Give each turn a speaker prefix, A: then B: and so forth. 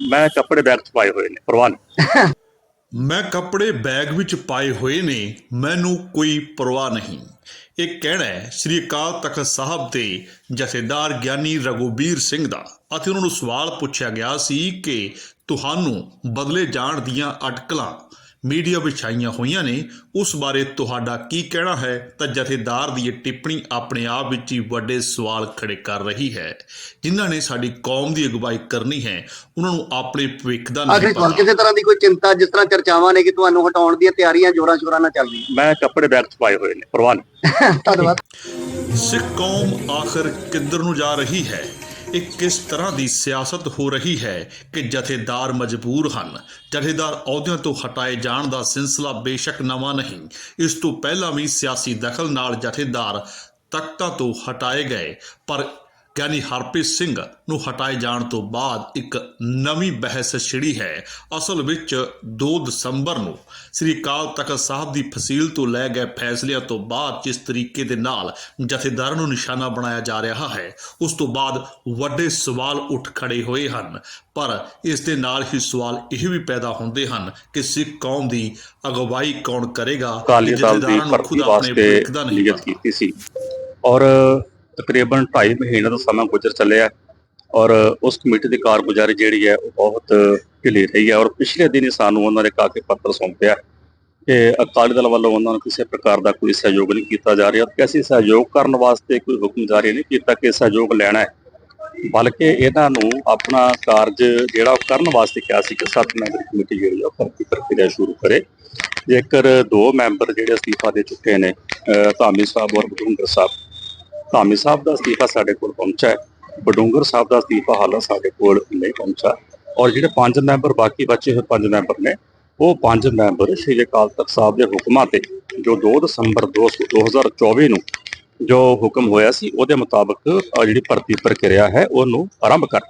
A: ਮੈਂ ਕੱਪੜੇ ਬੈਗ 'ਚ ਪਾਏ ਹੋਏ ਨੇ ਪਰਵਾਹ
B: ਮੈਂ ਕੱਪੜੇ ਬੈਗ ਵਿੱਚ ਪਾਏ ਹੋਏ ਨੇ, ਮੈਨੂੰ ਕੋਈ ਪਰਵਾਹ ਨਹੀਂ। ਇਹ ਕਹਿਣਾ ਹੈ, ਸ੍ਰੀ ਅਕਾਲ ਤਖਤ ਸਾਹਿਬ ਦੇ ਜਥੇਦਾਰ ਗਿਆਨੀ ਰਘੁਬੀਰ ਸਿੰਘ ਦਾ। ਅਤੇ ਉਹਨਾਂ ਨੂੰ ਸਵਾਲ ਪੁੱਛਿਆ ਗਿਆ ਸੀ ਕਿ ਤੁਹਾਨੂੰ ਬਦਲੇ ਜਾਣ ਦੀਆਂ ਅਟਕਲਾਂ ਮੀਡੀਆ ਵਿਛਾਈਆਂ ਹੋਈਆਂ ਨੇ ਉਸ ਬਾਰੇ ਤੁਹਾਡਾ ਕੀ ਕਹਿਣਾ ਹੈ? ਤਾਂ ਜਥੇਦਾਰ ਦੀ ਇਹ ਟਿੱਪਣੀ ਆਪਣੇ ਆਪ ਵਿੱਚ ਹੀ ਵੱਡੇ ਸਵਾਲ ਖੜੇ ਕਰ ਰਹੀ ਹੈ। ਜਿਨ੍ਹਾਂ ਨੇ ਸਾਡੀ ਕੌਮ ਦੀ ਅਗਵਾਈ ਕਰਨੀ ਹੈ ਉਹਨਾਂ ਨੂੰ ਆਪਣੇ ਭਵਿੱਖ ਦਾ ਨਹੀਂ ਪਤਾ।
C: ਕਿਸੇ ਤਰ੍ਹਾਂ ਦੀ ਕੋਈ ਚਿੰਤਾ ਜਿਸ ਤਰ੍ਹਾਂ ਚਰਚਾਵਾਂ ਨੇ ਕਿ ਤੁਹਾਨੂੰ ਹਟਾਉਣ ਦੀਆਂ ਤਿਆਰੀਆਂ ਜੋਰਾਂ ਸ਼ੋਰਾਂ ਨਾਲ ਚੱਲ ਰਹੀਆਂ?
A: ਮੈਂ ਕੱਪੜੇ ਬੈਗ 'ਚ ਪਾਏ ਹੋਏ ਨੇ ਪਰਵਾਹ ਨਹੀਂ
C: ਧੰਨਵਾਦ।
B: ਸਿੱਖ ਕੌਮ ਆਖਰ ਕਿੱਧਰ ਨੂੰ ਜਾ ਰਹੀ ਹੈ? ਇਹ ਕਿਸ ਤਰ੍ਹਾਂ ਦੀ ਸਿਆਸਤ ਹੋ ਰਹੀ ਹੈ ਕਿ ਜਥੇਦਾਰ ਮਜਬੂਰ ਹਨ? ਜਥੇਦਾਰ ਅਹੁਦਿਆਂ ਤੋਂ ਹਟਾਏ ਜਾਣ ਦਾ ਸਿਲਸਿਲਾ ਬੇਸ਼ੱਕ ਨਵਾਂ ਨਹੀਂ। ਇਸ ਤੋਂ ਪਹਿਲਾਂ ਵੀ ਸਿਆਸੀ ਦਖਲ ਨਾਲ ਜਥੇਦਾਰ ਤਖਤਾਂ ਤੋਂ ਹਟਾਏ ਗਏ, ਪਰ ਗਿਆਨੀ ਹਰਪ੍ਰੀਤ ਸਿੰਘ ਨੂੰ ਹਟਾਏ ਜਾਣ ਤੋਂ ਬਾਅਦ ਇੱਕ ਨਵੀਂ ਬਹਿਸ ਛਿੜੀ ਹੈ। ਅਸਲ ਵਿੱਚ 2 ਦਸੰਬਰ ਨੂੰ ਸ੍ਰੀ ਅਕਾਲ ਤਖਤ ਸਾਹਿਬ ਦੀ ਫਸੀਲ ਤੋਂ ਲੈ ਗਏ ਫੈਸਲਿਆਂ ਤੋਂ ਬਾਅਦ ਜਿਸ ਤਰੀਕੇ ਦੇ ਨਾਲ ਜਥੇਦਾਰਾਂ ਨੂੰ ਨਿਸ਼ਾਨਾ ਬਣਾਇਆ ਜਾ ਰਿਹਾ ਹੈ ਉਸ ਤੋਂ ਬਾਅਦ ਵੱਡੇ ਸਵਾਲ ਉੱਠ ਖੜੇ ਹੋਏ ਹਨ। ਪਰ ਇਸ ਦੇ ਨਾਲ ਹੀ ਸਵਾਲ ਇਹ ਵੀ ਪੈਦਾ ਹੁੰਦੇ ਹਨ ਕਿ ਸਿੱਖ ਕੌਮ ਦੀ ਅਗਵਾਈ ਕੌਣ ਕਰੇਗਾ ਜਥੇਦਾਰਾਂ ਨੂੰ ਖੁਦ ਆਪਣੇ
A: ਵਾਸਤੇ
B: ਭਵਿੱਖ ਦਾ ਨਹੀਂ
A: ਕੀਤੀ ਸੀ। ਔਰ ਤਕਰੀਬਨ 2.5 ਮਹੀਨੇ ਦਾ ਸਮਾਂ ਗੁਜ਼ਰ ਚੱਲਿਆ ਔਰ ਉਸ ਕਮੇਟੀ ਦੀ ਕਾਰਗੁਜ਼ਾਰੀ ਜਿਹੜੀ ਹੈ ਉਹ ਬਹੁਤ ਢਿੱਲੀ ਰਹੀ ਹੈ ਔਰ ਪਿਛਲੇ ਦਿਨ ਹੀ ਸਾਨੂੰ ਉਹਨਾਂ ਨੇ ਕਾਕੇ ਪੱਤਰ ਸੌਂਪਿਆ ਕਿ ਅਕਾਲੀ ਦਲ ਵੱਲੋਂ ਉਹਨਾਂ ਨੂੰ ਕਿਸੇ ਪ੍ਰਕਾਰ ਦਾ ਕੋਈ ਸਹਿਯੋਗ ਨਹੀਂ ਕੀਤਾ ਜਾ ਰਿਹਾ ਕਿ ਅਸੀਂ ਸਹਿਯੋਗ ਕਰਨ ਵਾਸਤੇ ਕੋਈ ਹੁਕਮ ਜਾਰੀ ਨਹੀਂ ਕੀਤਾ ਕਿ ਸਹਿਯੋਗ ਲੈਣਾ ਹੈ। ਬਲਕਿ ਇਹਨਾਂ ਨੂੰ ਆਪਣਾ ਕਾਰਜ ਜਿਹੜਾ ਉਹ ਕਰਨ ਵਾਸਤੇ ਕਿਹਾ ਸੀ ਕਿ ਸੱਤ ਮੈਂਬਰੀ ਕਮੇਟੀ ਜਿਹੜੀ ਆ ਉਹ ਭਰਤੀ ਪ੍ਰਕਿਰਿਆ ਸ਼ੁਰੂ ਕਰੇ। ਜੇਕਰ ਦੋ ਮੈਂਬਰ ਜਿਹੜੇ ਅਸਤੀਫਾ ਦੇ ਚੁੱਕੇ ਨੇ ਧਾਮੀ ਸਾਹਿਬ ਔਰ ਬਡੂੰਗਰ ਸਾਹਿਬ ਧਾਮੀ ਸਾਹਿਬ ਦਾ ਅਸਤੀਫਾ ਸਾਡੇ ਕੋਲ ਪਹੁੰਚਾ ਹੈ। ਬਡੂੰਗਰ ਸਾਹਿਬ ਦਾ ਅਸਤੀਫਾ ਹਾਲਾਂ ਸਾਡੇ ਕੋਲ ਨਹੀਂ ਪਹੁੰਚਾ ਔਰ ਜਿਹੜੇ ਪੰਜ ਮੈਂਬਰ ਬਾਕੀ ਬਚੇ ਹੋਏ ਪੰਜ ਮੈਂਬਰ ਨੇ, ਉਹ ਪੰਜ ਮੈਂਬਰ ਸ਼੍ਰੀ ਅਕਾਲ ਤਖਤ ਸਾਹਿਬ ਦੇ ਹੁਕਮਾਂ ਤੇ, ਜੋ 2 ਦਸੰਬਰ 2024 ਨੂੰ ਜੋ ਹੁਕਮ ਹੋਇਆ ਸੀ, ਉਹਦੇ ਮੁਤਾਬਕ ਜਿਹੜੀ ਭਰਤੀ ਪ੍ਰਕਿਰਿਆ ਹੈ, ਉਹਨੂੰ ਆਰੰਭ ਕਰ